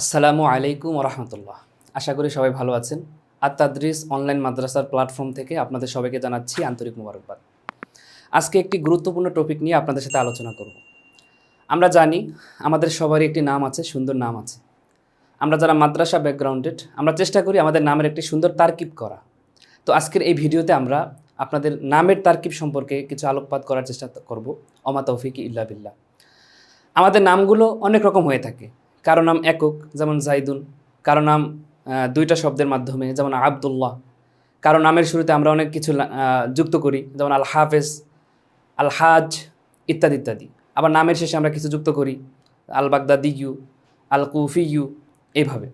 আসসালামু আলাইকুম রহমতুল্লাহ আশা করি সবাই ভালো আছেন। আর তাদ্রিস অনলাইন মাদ্রাসার প্ল্যাটফর্ম থেকে আপনাদের সবাইকে জানাচ্ছি আন্তরিক মুবারকবাদ। আজকে একটি গুরুত্বপূর্ণ টপিক নিয়ে আপনাদের সাথে আলোচনা করব। আমরা জানি আমাদের সবারই একটি নাম আছে, সুন্দর নাম আছে। আমরা যারা মাদ্রাসা ব্যাকগ্রাউন্ডেড আমরা চেষ্টা করি আমাদের নামের একটি সুন্দর তারকিব করা। তো আজকের এই ভিডিওতে আমরা আপনাদের নামের তারকিব সম্পর্কে কিছু আলোকপাত করার চেষ্টা করব। অমা তৌফিকি ইল্লা বিল্লাহ। আমাদের নামগুলো অনেক রকম হয়ে থাকে। কারও নাম একক, যেমন জাইদুন। কারও নাম দুইটা শব্দের মাধ্যমে, যেমন আবদুল্লাহ। কারও নামের শুরুতে আমরা অনেক কিছু যুক্ত করি, যেমন আল হাফেজ আল হাজ ইত্যাদি ইত্যাদি। আবার নামের শেষে আমরা কিছু যুক্ত করি আল বাগদাদি ইউ আল কুফি ইউ এইভাবে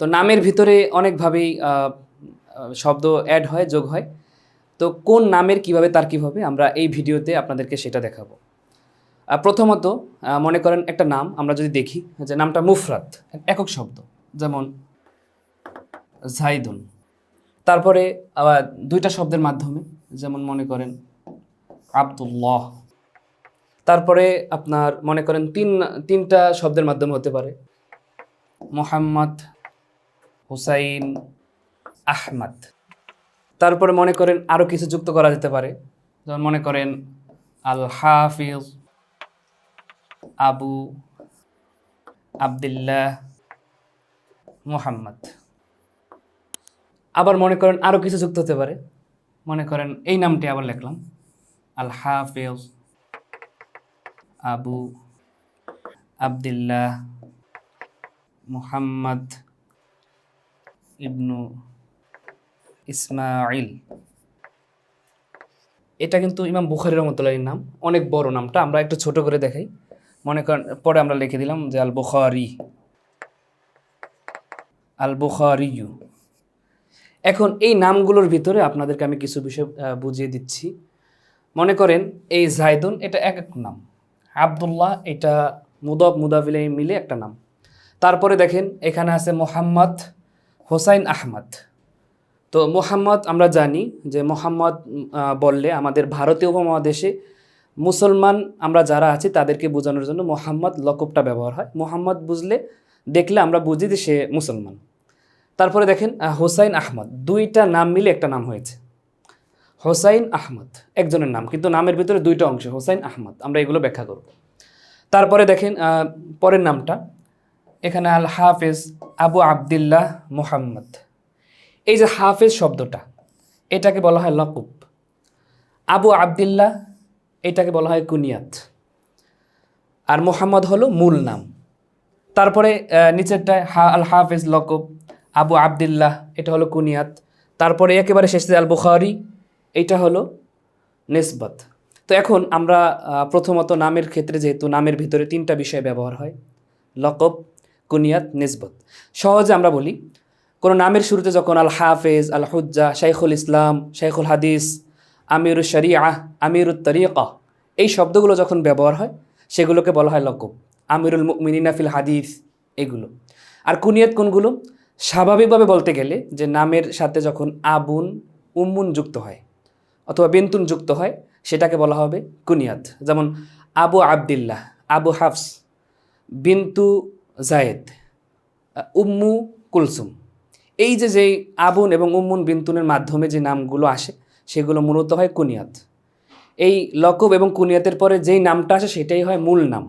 তো নামের ভিতরে অনেকভাবেই শব্দ অ্যাড হয়, যোগ হয়। তো কোন নামের কীভাবে, তার কীভাবে, আমরা এই ভিডিওতে আপনাদেরকে সেটা দেখাবো। প্রথমত মনে করেন একটা নাম, আমরা যদি দেখি, যে নামটা মুফরাত একক শব্দ, যেমন জাইদুন। তারপরে আবার দুইটা শব্দের মাধ্যমে, যেমন মনে করেন আব্দুল্লাহ। তারপরে আপনার মনে করেন তিন, তিনটা শব্দের মাধ্যমে হতে পারে, মোহাম্মদ, হুসাইন, আহমদ। তারপরে মনে করেন আরও কিছু যুক্ত করা যেতে পারে, যেমন মনে করেন আল হাফিজ আবু আবদুল্লাহ মুহাম্মদ। আবার মনে করেন আরও কিছু যুক্ত হতে পারে। মনে করেন এই নামটি আবার লিখলাম। আল হাফিজ আবু আবদুল্লাহ মুহাম্মদ ইবনু ইসমাইল এটা কিন্তু ইমাম বুখারি রহমতুল্লাহির নাম। অনেক বড় নামটা, আমরা একটু ছোট করে দেখাই। মনে করেন পরে আমরা লিখে দিলাম যে আল বুখারি আল বুখারিয়ু এখন এই নামগুলোর ভিতরে আপনাদেরকে আমি কিছু বিষয় বুঝিয়ে দিচ্ছি। মনে করেন এই জায়দুন, এটা এক এক নাম। আবদুল্লাহ, এটা মুদব, মুদাবিলে মিলে একটা নাম। তারপরে দেখেন, এখানে আছে মোহাম্মদ হোসাইন আহমদ। তো মোহাম্মদ আমরা জানি যে মোহাম্মদ বললে আমাদের ভারতীয় উপমহাদেশে মুসলমান আমরা যারা আছি, তাদেরকে বোঝানোর জন্য মোহাম্মদ লকবটা ব্যবহার হয়। মোহাম্মদ বুঝলে, দেখলে আমরা বুঝি যে সে মুসলমান। তারপরে দেখেন হোসাইন আহমদ, দুইটা নাম মিলে একটা নাম হয়েছে। হোসাইন আহমদ, একজনের নাম, কিন্তু নামের ভিতরে দুইটা অংশ, হোসাইন আহমদ, আমরা এগুলো ব্যাখ্যা করব। তারপরে দেখেন পরের নামটা, এখানে আল হাফেজ আবু আবদুল্লাহ মোহাম্মদ। এই যে হাফেজ শব্দটা, এটাকে বলা হয় লকুব আবু আবদুল্লাহ এটাকে বলা হয় কুনিয়াত। আর মোহাম্মদ হলো মূল নাম। তারপরে নিচেরটায় হা আল হাফেজ লকব, আবু আবদুল্লাহ, এটা হলো কুনিয়াত। তারপরে একেবারে শেষে আল বুখারি এইটা হলো নেসবত। তো এখন আমরা প্রথমত নামের ক্ষেত্রে যেহেতু নামের ভিতরে তিনটা বিষয় ব্যবহার হয়, লকব, কুনিয়াত, নেসবত। সহজে আমরা বলি, কোনো নামের শুরুতে যখন আল হাফেজ আল হুজ্জা শাইখুল ইসলাম, শাইখুল হাদিস আমিরুল শরিয়া আমিরুল তরিকা, এই শব্দগুলো যখন ব্যবহার হয়, সেগুলোকে বলা হয় লকব আমিরুল মিনিনাফিল হাদিস, এগুলো। আর কুনিয়াত কোনগুলো? স্বাভাবিকভাবে বলতে গেলে যে নামের সাথে যখন আবুন, উম্মুন যুক্ত হয়, অথবা বেন্তুন যুক্ত হয়, সেটাকে বলা হবে কুনিয়াত। যেমন আবু আবদুল্লাহ, আবু হাফস, বিন্তু জায়েদ উম্মু কুলসুম। এই যে যেই আবুন এবং উম্মুন, বিন্তুনের মাধ্যমে যে নামগুলো আসে সেগুলো মূলত হয় কুনিয়াত। এই লকব এবং কুনিয়াতের পরে যেই নামটা আসে সেটাই হয় মূল নাম।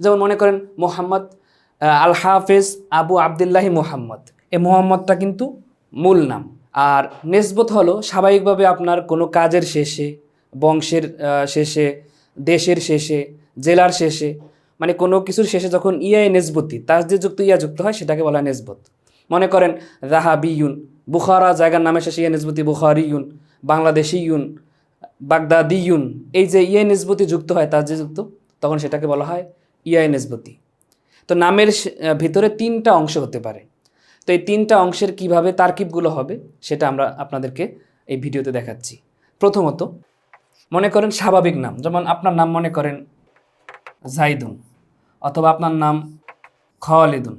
যেমন মনে করেন মোহাম্মদ আল হাফেজ আবু আবদুল্লাহি মোহাম্মদ। এই মোহাম্মদটা কিন্তু মূল নাম। আর নেসবত হলো স্বাভাবিকভাবে আপনার কোনো কাজের শেষে, বংশের শেষে, দেশের শেষে, জেলার শেষে মানে কোনো কিছুর শেষে যখন ইয়া নেসবতি তার যে যুক্ত ইয়া যুক্ত হয়, সেটাকে বলা হয় নেসবত। মনে করেন রাহাবিউন, বুখারা জায়গার নামে শেষে ইয়া নেসবতি, বুখারিউন বাংলাদেশিউন বাগদাদিউন এই যে ইয়ে নিসবতি যুক্ত হয়, তার যে যুক্ত, তখন সেটাকে বলা হয় ইয়া নিসবতি তো নামের ভিতরে তিনটা অংশ হতে পারে। তো এই তিনটা অংশের কীভাবে তারকিবগুলো হবে, সেটা আমরা আপনাদেরকে এই ভিডিওতে দেখাচ্ছি। প্রথমত, মনে করেন স্বাভাবিক নাম, যেমন আপনার নাম মনে করেন জাইদুন, অথবা আপনার নাম খাওয়ালিদুন।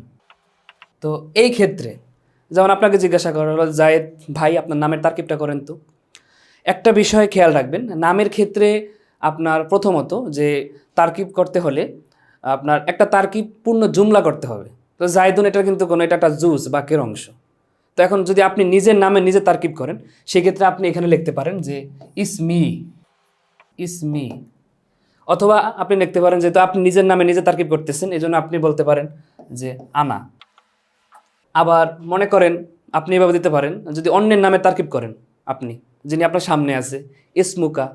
তো এই ক্ষেত্রে, যেমন আপনাকে জিজ্ঞাসা করা হলো, জায়েদ ভাই, আপনার নামের তারকিবটা করেন তো। একটা বিষয় খেয়াল রাখবেন, নামের ক্ষেত্রে আপনার প্রথমত যে তারকিব করতে হলে আপনার একটা তারকিব পূর্ণ জুমলা করতে হবে। তো জায়দুন এটা কিন্তু কোনো, এটা একটা জুস বাক্যের অংশ। তো এখন যদি আপনি নিজের নামে নিজে তারকিব করেন, সেক্ষেত্রে আপনি এখানে লিখতে পারেন যে ইসমি ইসমি। অথবা আপনি লিখতে পারেন যেহেতু আপনি নিজের নামে নিজে তারকিব করতেছেন এই জন্য আপনি বলতে পারেন যে আনা। আবার মনে করেন, আপনি এভাবে দিতে পারেন, যদি অন্যের নামে তারকিব করেন আপনি। যিনি আপনার সামনে আছে, ইসমুকা।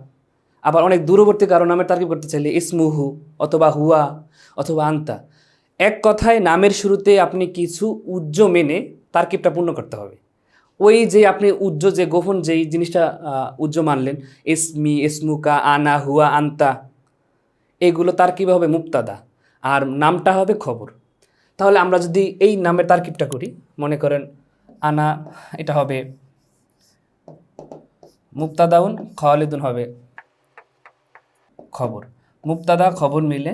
আবার অনেক দূরবর্তী কারও নামে তারকিব করতে চাইলে ইসমুহু অথবা হুয়া অথবা আন্তা। এক কথায় নামের শুরুতে আপনি কিছু উজ্জ মেনে তারকিবটা পূর্ণ করতে হবে। ওই যে আপনি উজ্জ যে গোপন যেই জিনিসটা উজ্জ মানলেন, ইসমি, ইসমুকা, আনা, হুয়া, আন্তা, এগুলো তারকিব হবে? মুক্তাদা। আর নামটা হবে খবর। তাহলে আমরা যদি এই নামের তারকিবটা করি, মনে করেন আনা, এটা হবে মুক্তাদাউন খালিদুন হবে। খবর মুক্তাদা খবর মিলে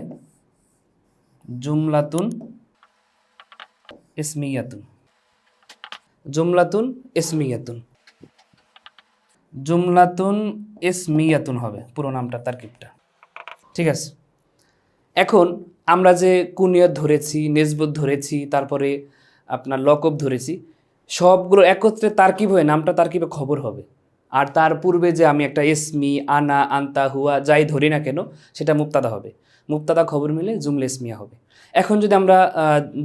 জুমলাতুন ইসমিয়াতুন। জুমলাতুন ইসমিয়াতুন। জুমলাতুন ইসমিয়াতুন হবে পুরো নামটা, তারকিবটা। ঠিক আছে? এখন আমরা যে কুনিয়ত ধরেছি, নেজবত ধরেছি, তারপরে আপনার লকব ধরেছি, সবগুলো একত্রে তারকিব হয়ে, নামটা তারকিবে খবর হবে। আর তার পূর্বে যে আমি একটা এসমি, আনা, আন্তা, হুয়া যাই ধরি না কেন, সেটা মুক্তাদা হবে। মুক্তাদা খবর মিলে জুমলে এসমিয়া হবে। এখন যদি আমরা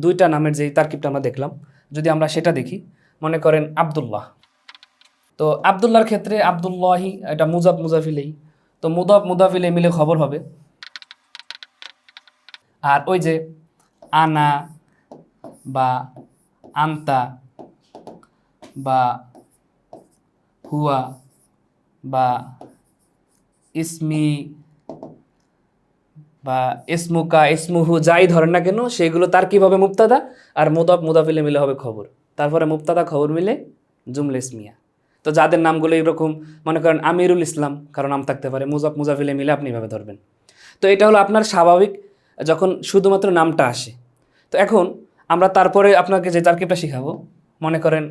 দুইটা নামের যে তারকিবটা আমরা দেখলাম, যদি আমরা সেটা দেখি, মনে করেন আবদুল্লাহ। তো আবদুল্লাহর ক্ষেত্রে আবদুল্লাহি এটা মুজাব মুজাফিলেই। তো মুদাব মুদাফিলে মিলে খবর হবে। আর ওই যে আনা বা আন্তা বা হুয়া বা ইসমি বা ইসমুকা, ইসমুহু যাই ধরেন না কেন, সেগুলো তার কীভাবে মুক্তাদা আর মুদাব, মুদাফিলে মিলে হবে খবর। তারপরে মুক্তাদা খবর মিলে জুমলে ইসমিয়া। তো যাদের নামগুলো এরকম মনে করেন আমিরুল ইসলাম, কারও নাম থাকতে পারে, মুজাব, মুজাফিলে মিলে আপনি এভাবে ধরবেন। তো এটা হলো আপনার স্বাভাবিক, যখন শুধুমাত্র নামটা আসে। তো এখন আমরা তারপরে আপনাকে যে তারকিবটা শিখাবো, মনে করেন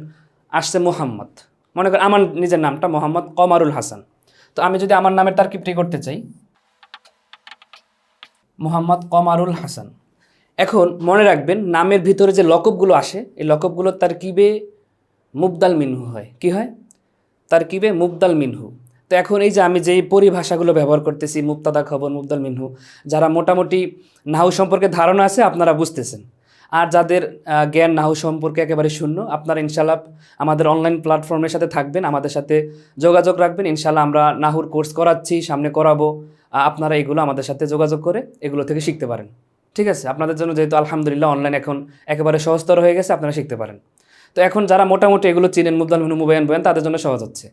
আসছে মোহাম্মদ। মনে করেন আমার নিজের নামটা মোহাম্মদ কমারুল হাসান। তো আমি যদি আমার নামের তারকিবটি করতে চাই, মোহাম্মদ কমারুল হাসান। এখন মনে রাখবেন নামের ভিতরে যে লকবগুলো আসে, এই লকবগুলো তার কিবে মুবদাল মিনহু হয়। কি হয়? তার কিবে মুবদাল মিনহু। তো এখন এই যে আমি যেই পরিভাষাগুলো ব্যবহার করতেছি মুক্তাদা খবর, মুবদাল মিনহু, যারা মোটামুটি নাহু সম্পর্কে ধারণা আছে, আপনারা বুঝতেছেন। আর যাদের জ্ঞান নাহু সম্পর্কে একেবারে শূন্য, আপনারা ইনশাল্লাহ আমাদের অনলাইন প্ল্যাটফর্মের সাথে থাকবেন, আমাদের সাথে যোগাযোগ রাখবেন। ইনশাল্লাহ আমরা নাহুর কোর্স করাচ্ছি, সামনে করাবো। আপনারা এগুলো আমাদের সাথে যোগাযোগ করে এগুলো থেকে শিখতে পারেন। ঠিক আছে? আপনাদের জন্য যেহেতু আলহামদুলিল্লাহ অনলাইন এখন একেবারে সহজতর হয়ে গেছে, আপনারা শিখতে পারেন। তো এখন যারা মোটামুটি এগুলো চিনেন মুবদাল মিনু মুবায়ন বয়ান, তাদের জন্য সহজ হচ্ছে।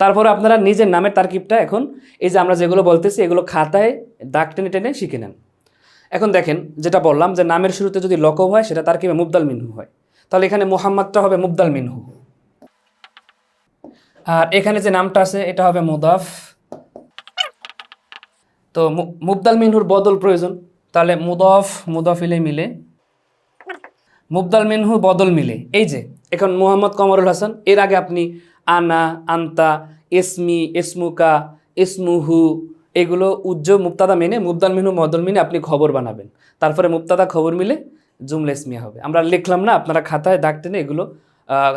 তারপরে আপনারা নিজের নামের তারকিবটা এখন এই যে আমরা যেগুলো বলতেছি, এগুলো খাতায় দাগ টেনে টেনে শিখে নেন। এখন দেখেন যেটা বললাম যে নামের শুরুতে যদি লকব হয়, সেটা তার কীভাবে মুবদাল মিনহু হয়। তাহলে এখানে মোহাম্মদটা হবে মুবদাল মিনহু। আর এখানে যে নামটা আছে, এটা হবে মুদাফ। তো মুবদাল মিনহুর বদল প্রয়োজন। তাহলে মুদফ মুদফিলে মিলে। মুবদাল মিনহু বদল মিলে। এই যে, এখন মোহাম্মদ কমরুল হাসান, এর আগে আপনি আনা, আন্তা এসমি এসমুকা ইসমুহু এগুলো উজ্জ মুক্তাদা মেনে মুবদাল মিনহু বদল মিনে আপনি খবর বানাবেন। তারপরে মুক্তাদা খবর মিলে জুমলে ইসমিয়া হবে। আমরা লিখলাম না, আপনারা খাতায় দাগ টেনে এগুলো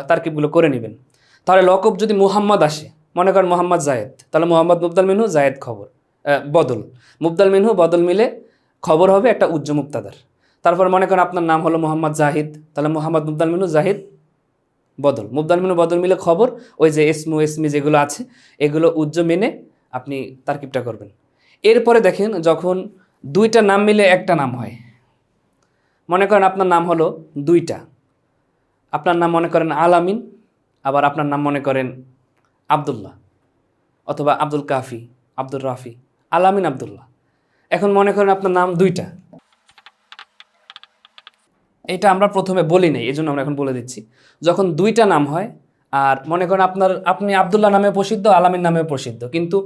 তারকিবগুলো করে নেবেন। তাহলে লকব যদি মুহাম্মদ আসে, মনে করেন মোহাম্মদ জায়েদ, তাহলে মোহাম্মদ মুবদাল মিনহু জায়েদ খবর বদল। মুবদাল মিনহু বদল মিলে খবর হবে একটা উজ্জ মুক্তাদার তারপর মনে করেন আপনার নাম হলো মোহাম্মদ জাহিদ, তাহলে মোহাম্মদ মুবদাল মিনু জাহিদ বদল। মুবদাল মিনু বদল মিলে খবর, ওই যে এসমু এসমি যেগুলো আছে, এগুলো উজ্জ মেনে আপনি তারকিবটা করবেন। এরপরে দেখেন যখন দুইটা নাম মিলে একটা নাম হয়, মনে করেন আপনার নাম হলো দুইটা। আপনার নাম মনে করেন আলামিন আবার আপনার নাম মনে করেন আবদুল্লাহ অথবা আব্দুল কাফি আব্দুল রাফি আলামিন আবদুল্লাহ। এখন মনে করেন আপনার নাম দুইটা। এটা আমরা প্রথমে বলি নাই এই জন্য আমরা এখন বলে দিচ্ছি। যখন দুইটা নাম হয় আর মনে করেন আপনার, আপনি আবদুল্লাহ নামে প্রসিদ্ধ, আলামিন নামে প্রসিদ্ধ। কিন্তু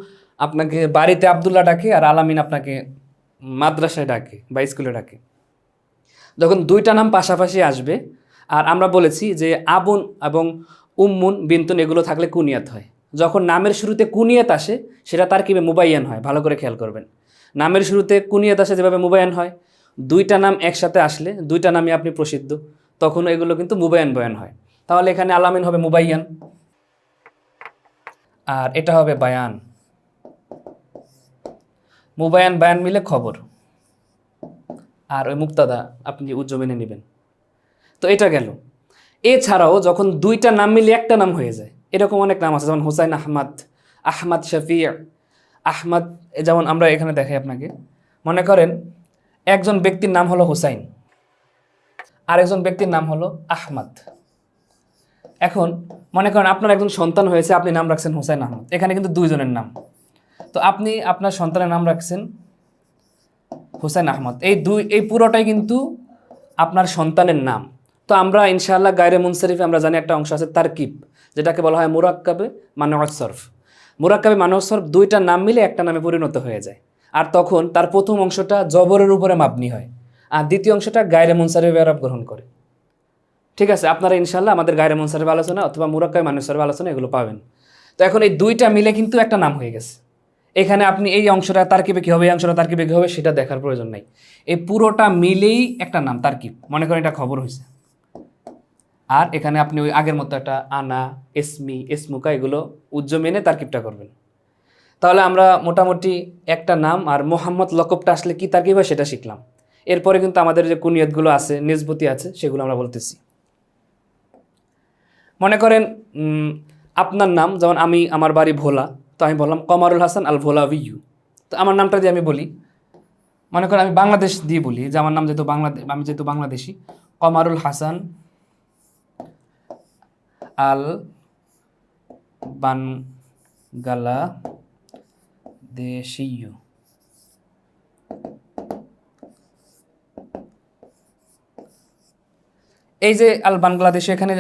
আপনাকে বাড়িতে আবদুল্লাহ ডাকে আর আলামিন আপনাকে মাদ্রাসায় ডাকে বা স্কুলে ডাকে। যখন দুইটা নাম পাশাপাশি আসবে, আর আমরা বলেছি যে আবুন এবং উম্মুন বিন্তুন এগুলো থাকলে কুনিয়াত হয়। যখন নামের শুরুতে কুনিয়াত আসে, সেটা তার কীভাবে মুবাইয়ান হয়, ভালো করে খেয়াল করবেন। নামের শুরুতে কুনিয়াত আসে যেভাবে মুবাইয়ান হয়, দুইটা নাম একসাথে আসলে, দুইটা নামই আপনি প্রসিদ্ধ, তখন এগুলো কিন্তু মুবায়ান বয়ান হয়। তাহলে এখানে আলামিন হবে মুবাইয়ান। আর এটা হবে বায়ান। মুবায়ান বায়ান মিলে খবর। আর ওই মুক্তাদা, আপনি উজ্জ্ব মেনে নেবেন। তো এটা গেল। এছাড়াও যখন দুইটা নাম মিলে একটা নাম হয়ে যায়, এরকম অনেক নাম আছে, যেমন হুসাইন আহমদ আহমদ শফি, আহমদ যেমন আমরা এখানে দেখাই আপনাকে। মনে করেন, একজন ব্যক্তির নাম হলো হুসাইন, আরেকজন ব্যক্তির নাম হলো আহমদ। এখন মনে করেন আপনার একজন সন্তান হয়েছে, আপনি নাম রাখছেন হুসাইন আহমদ। এখানে কিন্তু দুইজনের নাম। তো আপনি আপনার সন্তানের নাম রাখছেন হুসাইন আহমদ। এই দুই, এই পুরোটাই কিন্তু আপনার সন্তানের নাম। তো আমরা ইনশাআল্লাহ গায়রে মুনসারিফে আমরা জানি একটা অংশ আছে তারকিব, যেটাকে বলা হয় মুরাক্কাবে মানওয়াসরফ মুরাক্কাবে মানওয়াসরফ দুইটা নাম মিলে একটা নামে পরিণত হয়ে যায়। আর তখন তার প্রথম অংশটা জবরের উপরে মাপনি হয়। আর দ্বিতীয় অংশটা গায়রে মুনসারিফে আরব গ্রহণ করে। ঠিক আছে, আপনারা ইনশাল্লাহ আমাদের গায়রে মুনসারিফ আলোচনা অথবা মুরাক্কাবে মানুষের আলোচনা এগুলো পাবেন। তো এখন এই দুইটা মিলে কিন্তু একটা নাম হয়ে গেছে। এখানে আপনি এই অংশটা তারকিবে কী হবে, এই অংশটা তারকিবে কী হবে, সেটা দেখার প্রয়োজন নাই। এই পুরোটা মিলেই একটা নাম, তারকিব। মনে করেন এটা খবর হয়েছে। আর এখানে আপনি ওই আগের মতো একটা আনা, এসমি, এসমুকা এগুলো উজ্জ্ব মেনে তারকিবটা করবেন। তাহলে আমরা মোটামুটি একটা নাম আর মোহাম্মদ লকবটা আসলে কি তারকিব হয় সেটা শিখলাম। এরপরে কিন্তু আমাদের যে কুনিয়তগুলো আছে, নিজবতি আছে, সেগুলো আমরা বলতেছি। মনে করেন আপনার নাম, যেমন আমি, আমার বাড়ি ভোলা, তো আমি বললাম কমারুল হাসান আল ভোলা ভিউ তো আমার নামটা দিয়ে আমি বলি। মনে করেন আমি বাংলাদেশ দিয়ে বলি, যে আমার নাম যেহেতু বাংলাদেশ আমি যেহেতু বাংলাদেশি। কমারুল হাসান আল বানগালা দেশীয় এই যে আল বাংলাদেশে এখানে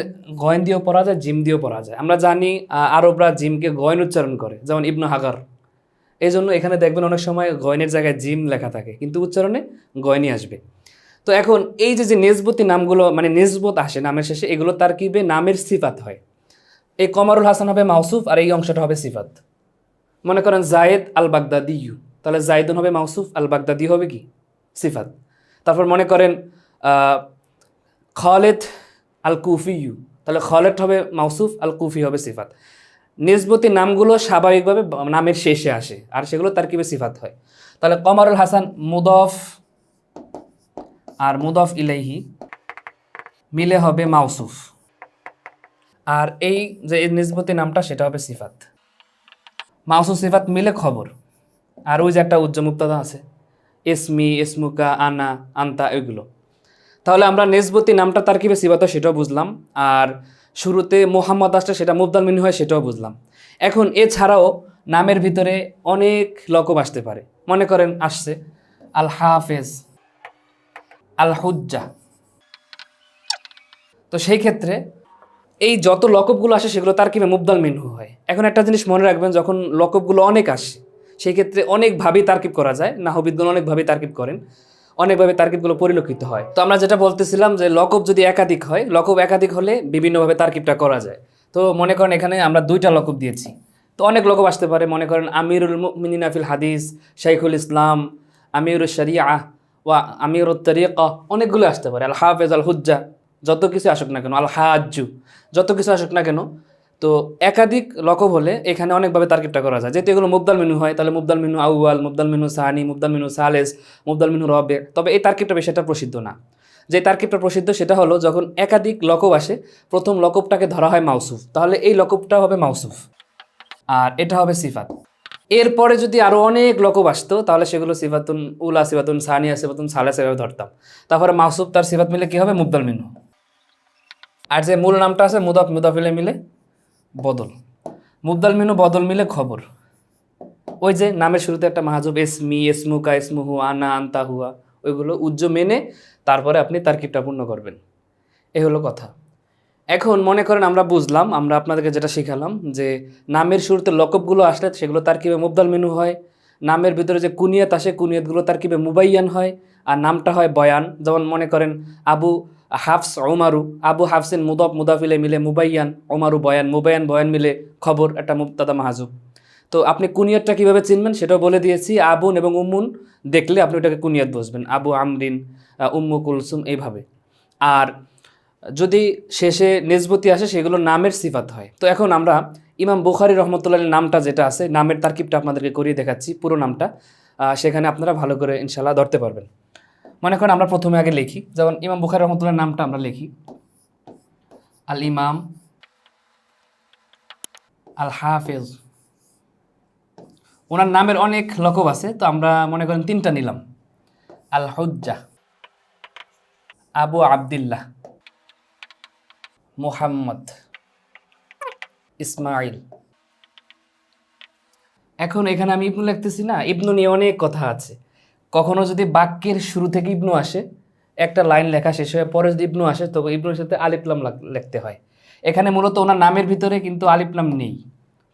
গয়েন দিয়েও পড়া যায়, জিম দিয়েও পড়া যায়। আমরা জানি আরবরা জিমকে গয়েন উচ্চারণ করে, যেমন ইবনু হাগার। এই জন্য এখানে দেখবেন অনেক সময় গয়নের জায়গায় জিম লেখা থাকে, কিন্তু উচ্চারণে গয়নি আসবে। তো এখন এই যে যে নেসবতি নামগুলো মানে নেসবত আসে নামের শেষে, এগুলো তার কিবে নামের সিফাত হয়। এই কমারুল হাসান হবে মাউসুফ আর এই অংশটা হবে সিফাত। মনে করেন জায়েদ আল বাগদাদি ইউ, তাহলে জায়েদুন হবে মাউসুফ আল বাগদাদি হবে কি? সিফাত। তারপর মনে করেন খালেদ আল কুফি ইউ তাহলে খালেদ হবে মাউসুফ আল কুফি হবে সিফাত। নিসবতি নামগুলো স্বাভাবিকভাবে নামের শেষে আসে, আর সেগুলো তার কিবে সিফাত হয়। তাহলে কমারুল হাসান মুদফ, আর মুদফ ইলাইহি মিলে হবে মাউসুফ। আর এই যে এই নিসবতি নামটা, সেটা হবে সিফাত। মাউসুফ সিফাত মিলে খবর। আর ওই যে একটা উজ্জ্ব আছে এসমি এসমুকা আনা, আন্তা, এগুলো। তাহলে আমরা নেসবতি নামটা তার কীভাবে সিবাত সেটাও বুঝলাম। আর শুরুতে মোহাম্মদ আসলে সেটা মুবদাল মিনি হয় সেটাও বুঝলাম। এখন এছাড়াও নামের ভিতরে অনেক লকব আসতে পারে। মনে করেন আসছে আল হাফেজ, আল হুজ্জা। তো সেই ক্ষেত্রে এই যত লকবগুলো আসে সেগুলো তার কীভাবে মুবদাল মিনহু হয়। এখন একটা জিনিস মনে রাখবেন, যখন লকবগুলো অনেক আসে, সেই ক্ষেত্রে অনেকভাবেই তারকিব করা যায়। নাহবিদগুলো অনেকভাবেই তারকিব করেন। অনেকভাবে তারকিবগুলো পরিলক্ষিত হয়। তো আমরা যেটা বলতেছিলাম যে লকব যদি একাধিক হয়, লকব একাধিক হলে বিভিন্নভাবে তারকিবটা করা যায়। তো মনে করেন এখানে আমরা দুইটা লকব দিয়েছি। তো অনেক লকব আসতে পারে, মনে করেন আমিরুল মিনিন আফিল হাদিস, শাইখুল ইসলাম আমিরুল শরিয়া ওয়া আমিরুল তরিকা, অনেকগুলো আসতে পারে। আল হাফেজ, আল হুজ্জা, যত কিছু আসুক না কেন, আল হাজ্জু, যত কিছু আসুক না কেন তো একাধিক লকব হলে এখানে অনেকভাবে তারকিবটা করা যায়। যেহেতু এগুলো মুবদাল মেনু হয়, তাহলে মুবদাল মেনু আউয়াল, মুবদাল মেনু সাহানি মুবদাল মেনু সালেস, মুবদাল মেনু রবে। তবে এই তারকিবটা বেশি প্রসিদ্ধ না। যে তারকিবটা প্রসিদ্ধ সেটা হলো যখন একাধিক লকব আসে, প্রথম লকবটাকে ধরা হয় মাউসুফ। তাহলে এই লকবটা হবে মাউসুফ। আর এটা হবে সিফাত। এরপরে যদি আরও অনেক লকব আসতো, তাহলে সেগুলো সিফাতুন উলা, সিফাতুন সানিয়া সিফাতুন সালেস এভাবে ধরতাম। তারপরে মাউসুফ, তার সিফাত মিলে কী হবে? মুবদাল মিনু। আর যে মূল নামটা আছে, মুদাফ, মুদাফিলে মিলে বদল। মুবদাল মিনু বদল মিলে খবর। ওই যে নামের শুরুতে একটা মাহাজব, এসমি এসমুকা এসমুহু, আনা, আন্তা, হুয়া, ওইগুলো উজ্জ্ব মেনে তারপরে আপনি তারকিবটা পূর্ণ করবেন। এ হলো কথা। এখন মনে করেন আমরা বুঝলাম, আমরা আপনাদেরকে যেটা শিখালাম যে নামের শুরুতে লকবগুলো আসলে সেগুলো তার কীভাবে মুবদাল মেনু হয়, নামের ভিতরে যে কুনিয়াত আসে, কুনিয়াতগুলো তার কীভাবে মুবাইয়ান হয়, আর নামটা হয় বয়ান। যেমন মনে করেন আবু হাফস ওমারু আবু হাফসিন মুদফ মুদাফিলে মিলে মুবাইয়ান ওমারু বয়ান মুবায়ান বয়ান মিলে খবর, একটা মুক্তাদা মাহাজুব তো আপনি কুনিয়তটা কীভাবে চিনবেন সেটাও বলে দিয়েছি, আবুন এবং উম্মুন দেখলে আপনি ওটাকে কুনিয়ত বসবেন আবু আমরিন উম্মু কুলসুম এইভাবে। আর যদি শেষে নেজবতি আসে সেগুলো নামের সিফাত হয়। তো এখন আমরা ইমাম বুখারি রহমতুল্লাহ নামটা যেটা আছে, নামের তারকিবটা আপনাদেরকে করিয়ে দেখাচ্ছি, পুরো নামটা সেখানে আপনারা ভালো করে ইনশাল্লাহ ধরতে পারবেন। মনে করেন আমরা প্রথমে আগে লিখি। যেমন ইমাম বুখারি রহমতুল্লাহ নামটা আমরা লিখি। আল ইমাম আল হাফেজ ওনার নামের অনেক লকব আছে, তো আমরা মনে করেন তিনটা নিলাম। আল হুজ্জা আবু আবদুল্লাহ, মুহাম্মদ ইসমাইল এখন এখানে আমি ইবনু লিখতেছি না, ইবনু নিয়ে অনেক কথা আছে। কখনো যদি বাক্যের শুরু থেকে ইবনু আসে, একটা লাইন লেখা শেষ হয়ে পরে যদি ইবনু আসে, তো ইবনুর সাথে আলিফলাম লাগ- লিখতে হয়। এখানে মূলত ওনার নামের ভিতরে কিন্তু আলিফলাম নেই।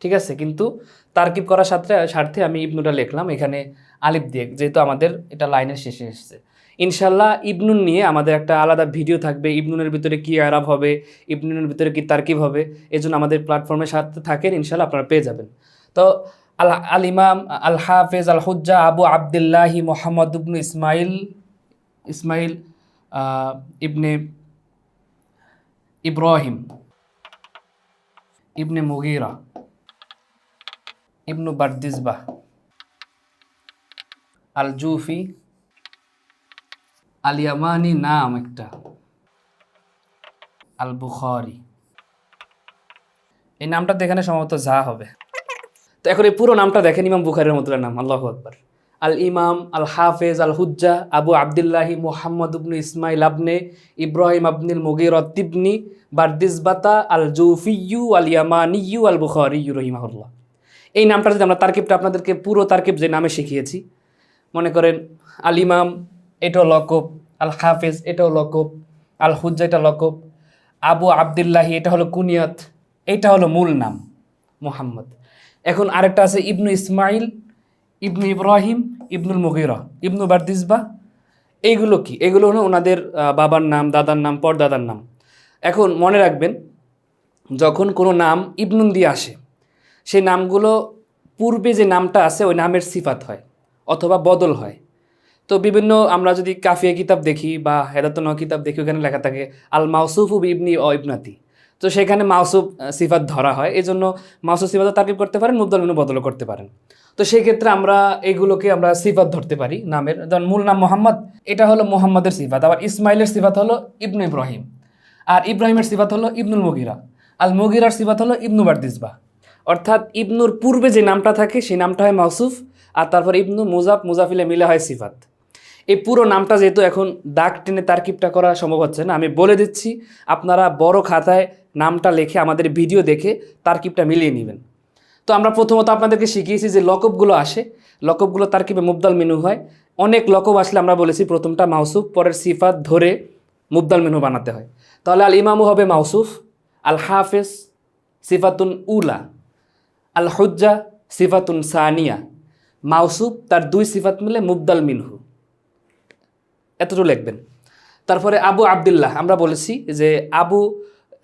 ঠিক আছে? কিন্তু তারকিব করার সাথে স্বার্থে আমি ইবনুটা লিখলাম, এখানে আলিফ দিয়ে, যেহেতু আমাদের এটা লাইনের শেষে এসেছে। ইনশাল্লাহ ইবনুন নিয়ে আমাদের একটা আলাদা ভিডিও থাকবে, ইবনুনের ভিতরে কি আরাব হবে, ইবনুনের ভিতরে কি তারকিব হবে, এজন্য আমাদের প্ল্যাটফর্মের সাথে থাকেন ইনশাল্লাহ আপনারা পেয়ে যাবেন। তো আল আল ইমাম আল হাফেজ আল হুজ্জা আবু আবদুল্লাহি মোহাম্মদ ইবনু ইসমাইল ইসমাইল ইবনে ইব্রাহিম, ইবনে মুগিরা, ইবনু বারদিসবাহ আল জুফি আল ইয়ামানি নাম একটা আল বুখারি এই নামটা তো এখানে সম্ভবত যা হবে। তো এখন এই পুরো নামটা দেখেন ইমাম বুখারের মতো নাম, আল্লাহ আকবর। আল ইমাম, আল হাফেজ, আল হুজ্জা, আবু আবদুল্লাহি, মোহাম্মদ উবনু ইসমাইল আবনে, ইব্রাহিম আবনিল মুগির তিবনি, বারদিসবাতা, আল জুফিয়ু আল ইয়ামানিয়ু আল বুখারিয়ু রহিমাহুল্লাহ। এই নামটা যদি আমরা তারকিবটা আপনাদেরকে পুরো তারকিব যে নামে শিখিয়েছি, মনে করেন আল ইমাম, এটাও লকব, আল হাফেজ, এটাও লকব, আল হুজ্জা, এটা লকব, আবু আবদুল্লাহি, এটা হলো কুনিয়ত, এটা হলো মূল নাম, মোহাম্মদ। এখন আরেকটা আছে ইবনু ইসমাইল, ইবনু ইব্রাহিম, ইবনুল মুগিরা, ইবনু বারদিসবা। এইগুলো কি? এগুলো হলো ওনাদের বাবার নাম, দাদার নাম, পরদাদার নাম। এখন মনে রাখবেন, যখন কোনো নাম ইবনুন দিয়ে আসে, সেই নামগুলো পূর্বে যে নামটা আছে, ওই নামের সিফাত হয় অথবা বদল হয়। তো বিভিন্ন আমরা যদি কাফিয়া কিতাব দেখি বা হেদাতন কিতাব দেখি, ওখানে লেখা থাকে আল মাউসুফ ইবনি অ ইবনাতি তো সেখানে মাউসুফ আহ, সিফাত ধরা হয়। এই জন্য মাউসুফ সিফাতও তাকিব করতে পারেন মুবদল মিনু বদলও করতে পারেন। তো সেই ক্ষেত্রে আমরা এগুলোকে আমরা সিফাত ধরতে পারি নামের। যেমন মূল নাম মোহাম্মদ এটা হলো মোহাম্মদের সিফাত। আবার ইসমাইলের সিফাত হলো ইবনু ইব্রাহিম। আর ইব্রাহিমের সিফাত হলো ইবনুল মুগিরা। আল মুগিরার সিফাত হলো ইবনু বারদিসবা। অর্থাৎ ইবনুর পূর্বে যে নামটা থাকে সেই নামটা হয় মাউসুফ। আর তারপর ইবনু মুজাফ মুজাফিলে মিলে হয় সিফাত। এই পুরো নামটা যেহেতু এখন দাগ টেনে তারকিবটা করা সম্ভব হচ্ছে না। আমি বলে দিচ্ছি আপনারা বড় খাতায় নামটা লেখে, আমাদের ভিডিও দেখে তারকিবটা মিলিয়ে নেবেন। তো আমরা প্রথমত আপনাদেরকে শিখিয়েছি যে লকবগুলো আসে। লকবগুলো তারকিবে মুবদাল মেনু হয়। অনেক লকব আসলে আমরা বলেছি প্রথমটা মাউসুফ, পরের সিফাত ধরে মুবদাল মেনু বানাতে হয়। তাহলে আল ইমামু হবে মাউসুফ, আল হাফেজ সিফাতুন উলা, আল হুজ্জা সিফাতুন সানিয়া। মাউসুফ তার দুই সিফাত মিলে মুবদাল মিনহু। এতটুকু লিখবেন। তারপরে আবু আবদুল্লাহ, আমরা বলেছি যে আবু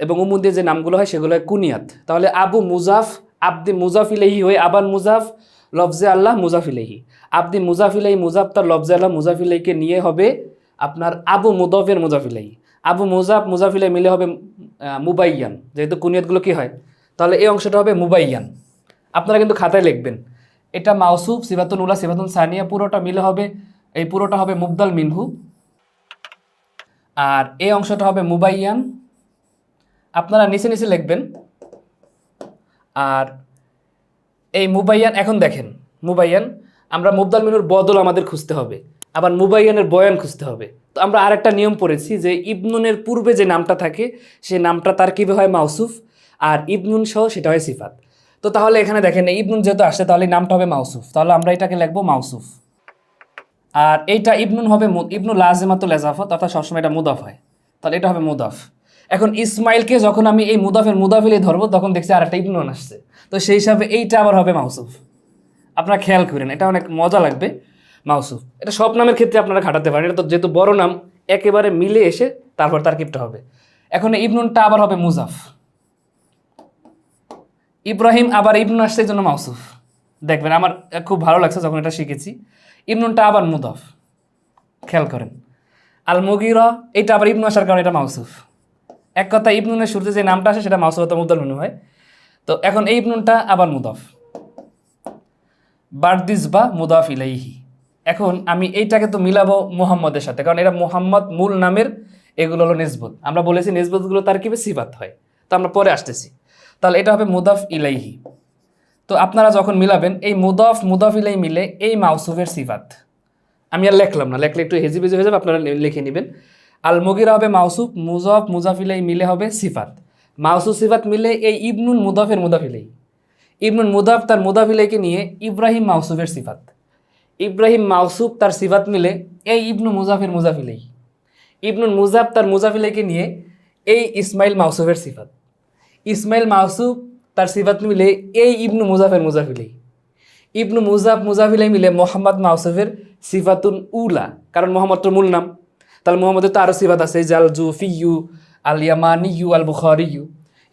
এবং উমুদের যে নামগুলো হয় সেগুলো হয় কুনিয়াত। তাহলে আবু মুজাফ, আব্দি মুজাফিলেহি হয়ে আবার মুজাফ, লফজে আল্লাহ মুজাফিলেহি আব্দি মুজাফ ইলাহি মুজাফ তার লফজে আল্লাহ মুজাফ ইলাহিকে নিয়ে হবে আপনার আবু মুদফের মুজাফ ইলাহি আবু মুজাফ মুজাফিলাহি মিলে হবে মুবাইয়ান। যেহেতু কুনিয়াতগুলো কি হয়? তাহলে এই অংশটা হবে মুবাইয়ান। আপনারা কিন্তু খাতায় লিখবেন। এটা মাউসুফ সিবাতুন উল্লাহ সিবাতুন সানিয়া, পুরোটা মিলে হবে, এই পুরোটা হবে মুবদাল মিনহু। আর এই অংশটা হবে মুবাইয়ান। আপনারা নিচে নিচে লিখবেন। আর এই মুবাইয়ান এখন দেখেন, মুবাইয়ান, আমরা মুবদাল মিনুর বদল আমাদের খুঁজতে হবে, আবার মুবাইয়ানের বয়ান খুঁজতে হবে। তো আমরা আরেকটা নিয়ম পড়েছি যে ইবনুনের পূর্বে যে নামটা থাকে, সে নামটা তার কীভাবে হয়? মাউসুফ। আর ইবনুন সহ সেটা হয় সিফাত। তো তাহলে এখানে দেখেন ইবনুন যেহেতু আসে, তাহলে নামটা হবে মাউসুফ। তাহলে আমরা এটাকে লিখব মাউসুফ। আর এইটা ইবনুন হবে ইবনু লাজেমাতুল এজাফত অর্থাৎ সবসময় এটা মুদাফ হয়। তাহলে এটা হবে মুদাফ। এখন ইসমাইলকে যখন আমি এই মুদাফের মুদাফিলে ধরবো, তখন দেখছি আর একটা ইবনুন আসছে। তো সেই হিসাবে এইটা আবার হবে মাউসুফ। আপনারা খেয়াল করেন, এটা অনেক মজা লাগবে, মাউসুফ। এটা সব নামের ক্ষেত্রে আপনারা খাটাতে পারেন, এটা তো যেহেতু বড় নাম, একেবারে মিলে এসে তারপর তার কিপটা হবে। এখন ইবনুনটা আবার হবে মুজাফ। ইব্রাহিম আবার ইবনুন আসছে, এই জন্য মাউসুফ। দেখবেন, আমার খুব ভালো লাগছে যখন এটা শিখেছি। ইবনুনটা আবার মুদফ। খেয়াল করেন। আল মুগিরা এটা আবার ইবনু আসার কারণে এটা মাউসুফ। এক কথা ইবনুনের শুরুতে যে নামটা আসে সেটা মাউসুফাত মুদাল মিনু হয়। তো এখন এই ইবনুনটা আবার মুদফ। বারদিস বা মুদাফ ইলাইহি। এখন আমি এইটাকে তো মিলাবো মোহাম্মদের সাথে, কারণ এটা মোহাম্মদ মূল নামের, এগুলো হলো নিসবত। আমরা বলেছি নিসবতগুলো তার কীভাবে সিফাত হয়? তো আমরা পরে আসতেছি। তাহলে এটা হবে মুদাফ ইলাইহি। তো আপনারা যখন মিলাবেন, এই মুদফ, মুদাফ ইলাই মিলে এই মাউসুফের সিফাত। আমি আর লেখলাম না, লেখলে একটু হেজিবেজি হয়ে যাবে, আপনারা লিখে নেবেন। আল মুগিরা হবে মাউসুফ, মুজফ, মুজাফিলাই মিলে হবে সিফাত। মাউসুফ, সিফাত মিলে এই ইবনুন মুদাফের মুদাফিলাই। ইবনুন মুদাফ তার মুদাফিলাইকে নিয়ে ইব্রাহিম মাউসুফের সিফাত। ইব্রাহিম মাউসুফ তার সিফাত মিলে এই ইবনু মুজাফের মুজাফিলাই। ইবনুন মুজাফ তার মুজাফিলাইকে নিয়ে এই ইসমাইল মাউসুফের সিফাত। ইসমাইল মাউসুফ তার সিফাত মিলে এই ইবনু মুজাফের মুজাফিলাই। ইবনু মুজাফ, মুজাফিলাই মিলে মোহাম্মদ মাউসুফের সিফাতুন উলা, কারণ মোহাম্মদ মূল নাম। তাহলে মোহাম্মদের তো আরও সিফাত আছে জাল জুফিয়ু আল ইয়ামানিয়ু আল বুখারিয়ু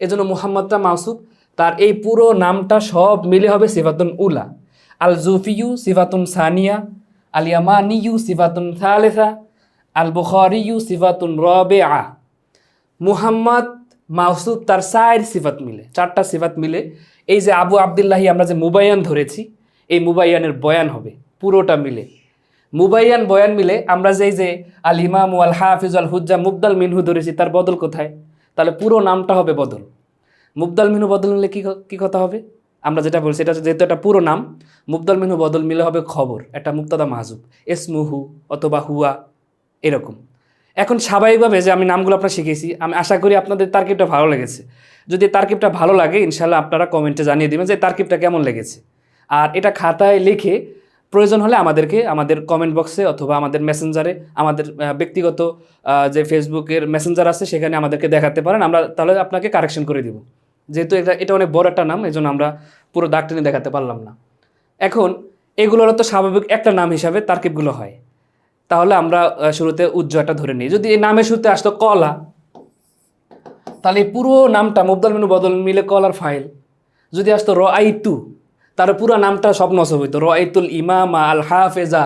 এজন্য মোহাম্মদটা মাউসুফ তার এই পুরো নামটা সব মিলে হবে সিফাতুন উলা। আল জুফিয়ু সিফাতুন সানিয়া আল ইয়ামানিয়ু সিফাতুন থালেসা আল বুখারি ইউ সিফাতুন রবে আ মুহাম্মদ মাউসুফ তার চার সিফাত মিলে, চারটা সিফাত মিলে। এই যে আবু আবদুল্লাহি, আমরা যে মুবায়ান ধরেছি, এই মুবাইয়ানের বয়ান হবে, পুরোটা মিলে। মুবাইয়ান বয়ান মিলে আমরা যেই যে আল ইমাম আল হাফিজ আল হুজ্জা মুবদাল মিনহু ধরেছি, তার বদল কোথায়? তাহলে পুরো নামটা হবে বদল। মুবদাল মিনহু বদল মিলে কী ক- কথা হবে? আমরা যেটা বলছি, এটা যেহেতু একটা পুরো নাম, মুবদাল মিনহু বদল মিলে হবে খবর, একটা মুক্তাদা মাহজুব, এসমুহু অথবা হুয়া, এরকম। এখন স্বাভাবিকভাবে যে আমি নামগুলো আপনার শিখেছি, আমি আশা করি আপনাদের তার্কিবটা ভালো লেগেছে। যদি তার্কিবটা ভালো লাগে ইনশাল্লাহ আপনারা কমেন্টে জানিয়ে দেবেন যে তার্কিবটা কেমন লেগেছে। আর এটা খাতায় লিখে প্রয়োজন হলে আমাদেরকে আমাদের কমেন্ট বক্সে অথবা আমাদের মেসেঞ্জারে আমাদের ব্যক্তিগত যে ফেসবুকের মেসেঞ্জার আছে সেখানে আমাদেরকে দেখাতে পারেন। আমরা তাহলে আপনাকে কারেকশন করে দিব। যেহেতু এটা এটা অনেক বড় একটা নাম এই জন্য আমরা পুরো দাগ টেনে দেখাতে পারলাম না। এখন এগুলোর তো স্বাভাবিক একটা নাম হিসাবে তার্কিবগুলো হয়। তাহলে আমরা শুরুতে উজ্জ্বলটা ধরে নিই। যদি এই নামের শুরুতে আসতো কলা, তাহলে পুরো নামটা মুবদল মেনু বদল মিলে কলার ফাইল যদি আসতো র আই টু তার পুরো নামটা সব নসব হইতো। র আইতুল ইমামা আল হাফেজা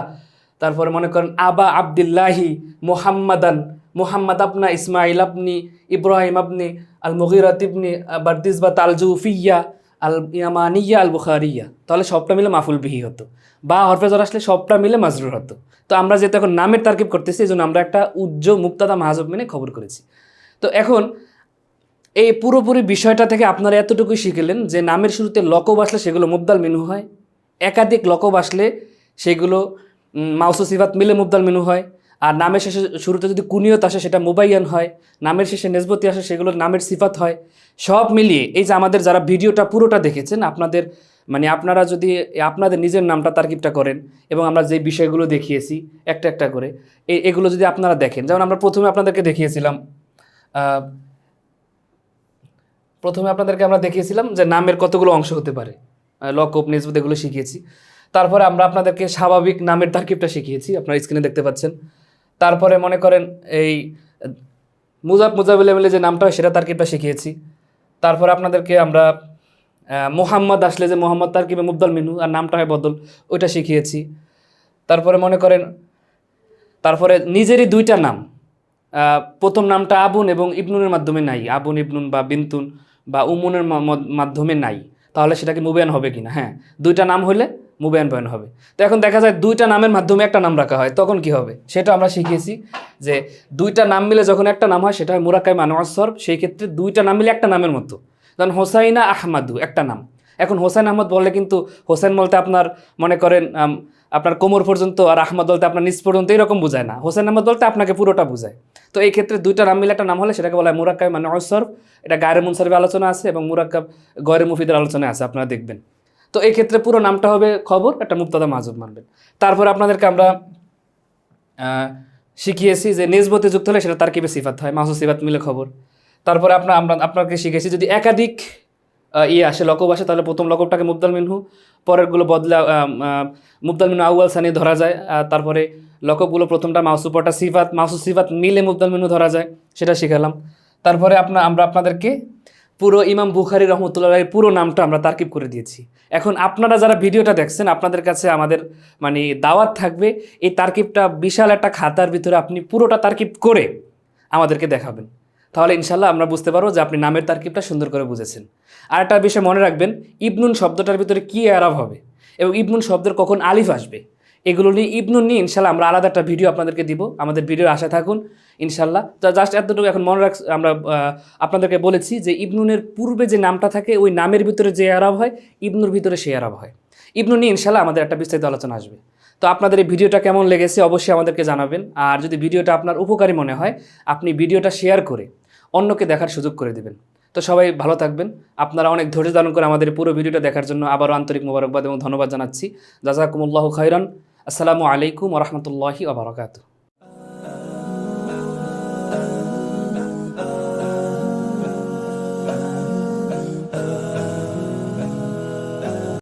তারপরে মনে করেন আবা আবদুল্লাহি মোহাম্মদান। মোহাম্মদ আপনা ইসমাইল আপনি ইব্রাহিম আপনি আল মুগিরাত ইবনি, বারদিস বা তালজুফিয়া আল ইয়ামানিয়া আল বুখারিয়া তাহলে সবটা মিলে মাফুল বিহি হতো। বা হরফেজর আসলে সবটা মিলে মাজরুর হতো। তো আমরা যেহেতু এখন নামের তারকিব করতেছি, এই জন্য আমরা একটা উজ্জ্বল মুক্তাদা মাহাজব মেনে খবর করেছি। তো এখন এই পুরোপুরি বিষয়টা থেকে আপনারা এতটুকুই শিখলেন যে নামের শুরুতে লকব আসলে সেগুলো মুবদাল মেনু হয়। একাধিক লকব আসলে সেগুলো মাউসু সিফাত মিলে মুবদাল মেনু হয়। আর নামের শেষে শুরুতে যদি কুনিয়ত আসে সেটা মোবাইয়ান হয়। নামের শেষে নেসবতি আসে সেগুলো নামের সিফাত হয়। সব মিলিয়ে এই যে আমাদের যারা ভিডিওটা পুরোটা দেখেছেন, আপনাদের মানে আপনারা যদি আপনাদের নিজের নামটা তারকিবটা করেন এবং আমরা যে বিষয়গুলো দেখিয়েছি একটা একটা করে এগুলো যদি আপনারা দেখেন, যেমন আমরা প্রথমে আপনাদেরকে দেখিয়েছিলাম প্রথমে আপনাদেরকে আমরা দেখিয়েছিলাম যে নামের কতগুলো অংশ হতে পারে। লকব নিজবত এগুলো শিখিয়েছি। তারপরে আমরা আপনাদেরকে স্বাভাবিক নামের তারকিবটা শিখিয়েছি। আপনারা স্ক্রিনে দেখতে পাচ্ছেন। তারপরে মনে করেন এই মুজাব মুজাবিল মিলে যে নামটা হয়, সেটা তারকিবটা শিখিয়েছি। তারপরে আপনাদেরকে আমরা মোহাম্মদ আসলে যে মোহাম্মদ তারকিবে মুবদল মিনু আর নামটা হয় বদল, ওইটা শিখিয়েছি। তারপরে মনে করেন, তারপরে নিজেরই দুইটা নাম। প্রথম নামটা আবুন এবং ইবনুনের মাধ্যমে নাই। আবুন, ইবনুন বা বিন্তুন বা উমুনের মাধ্যমে নাই, তাহলে সেটাকে মুবেয়ান হবে কিনা? হ্যাঁ দুইটা নাম হলে মুবেয়ান বয়ান হবে। তো এখন দেখা যায় দুইটা নামের মাধ্যমে একটা নাম রাখা হয়, তখন কি হবে? সেটা আমরা শিখিয়েছি যে দুইটা নাম মিলে যখন একটা নাম হয়, সেটা হয় মুরাক্কাই মানোয়াসর সেই ক্ষেত্রে দুইটা নাম মিলে একটা নামের মতো। যেমন হোসাইনা আহমাদু একটা নাম। এখন হোসেন আহমদ বললে কিন্তু হোসেন বলতে আপনার মনে করেন আপনার কোমর পর্যন্ত আর আহমদ বলতে আপনার নিচ পর্যন্ত এরকম বোঝায় না। হোসেন আহমদ বলতে আপনাকে পুরোটা বোঝায়। তো এই ক্ষেত্রে দুইটা নাম মিলে একটা নাম হলে সেটাকে বলা হয় মুরাক্কাব মানে অসরফ এটা গায়ের মুনসারফে আলোচনা আছে এবং মুরাক্কাব গয়ের মুফিদের আলোচনায় আছে, আপনারা দেখবেন। তো এই ক্ষেত্রে পুরো নামটা হবে খবর, একটা মুক্তাদা মাজুব মানবেন। তারপর আপনাদেরকে আমরা শিখিয়েছি যে নিজবতে যুক্ত হলে সেটা তার কিবে সিফাত হয় মাসু সিফাত মিলে খবর। তারপরে আপনার, আমরা, আপনাকে শিখেছি যদি একাধিক ইয়ে আসে, লকব আসে, তাহলে প্রথম লকবটাকে মুবদাল মিনহু। পরেরগুলো বদলা মুবদাল মিনহু আউয়াল সানি ধরা যায়। তারপরে লকবগুলো প্রথমটা মাউসু পরটা সিফাত, মাউসু সিফাত মিলে মুবদাল মিনু ধরা যায়, সেটা শিখালাম। তারপরে আপনার আমরা আপনাদেরকে পুরো ইমাম বুখারি রহমতুল্লাহের পুরো নামটা আমরা তারকিব করে দিয়েছি। এখন আপনারা যারা ভিডিওটা দেখছেন, আপনাদের কাছে আমাদের মানে দাওয়াত থাকবে, এই তারকিবটা বিশাল একটা খাতার ভিতরে আপনি পুরোটা তারকিব করে আমাদেরকে দেখাবেন। তাহলে ইনশাল্লাহ আমরা বুঝতে পারব যে আপনি নামের তারকিবটা সুন্দর করে বুঝেছেন। আর একটা বিষয় মনে রাখবেন, ইবনুন শব্দটার ভিতরে কী আরাব হবে এবং ইবনুন শব্দের কখন আলিফ আসবে, এগুলো নিয়ে ইবনুন নিয়ে ইনশাল্লাহ আমরা আলাদা একটা ভিডিও আপনাদেরকে দিব। আমাদের ভিডিওর আশা থাকুন, ইনশাল্লাহ। তো জাস্ট এতটুকু এখন মনে রাখ আমরা আপনাদেরকে বলেছি যে ইবনুনের পূর্বে যে নামটা থাকে, ওই নামের ভিতরে যে আরব হয়, ইবনুর ভিতরে সেই আরব হয়। ইবনু নিয়ে ইনশাল্লাহ আমাদের একটা বিস্তারিত আলোচনা আসবে। তো আপনাদের এই ভিডিওটা কেমন লেগেছে অবশ্যই আমাদেরকে জানাবেন। আর যদি ভিডিওটা আপনার উপকারী মনে হয়, আপনি ভিডিওটা শেয়ার করে অন্যকে দেখার সুযোগ করে দেবেন। তো সবাই ভালো থাকবেন। আপনারা অনেক ধৈর্য ধারণ করে আমাদের পুরো ভিডিওটা দেখার জন্য আবারও আন্তরিক মোবারকবাদ এবং ধন্যবাদ জানাচ্ছি। জাজাকুমুল্লাহ খৈরান আসসালামু আলাইকুম রহমতুল্লাহি আবরকাত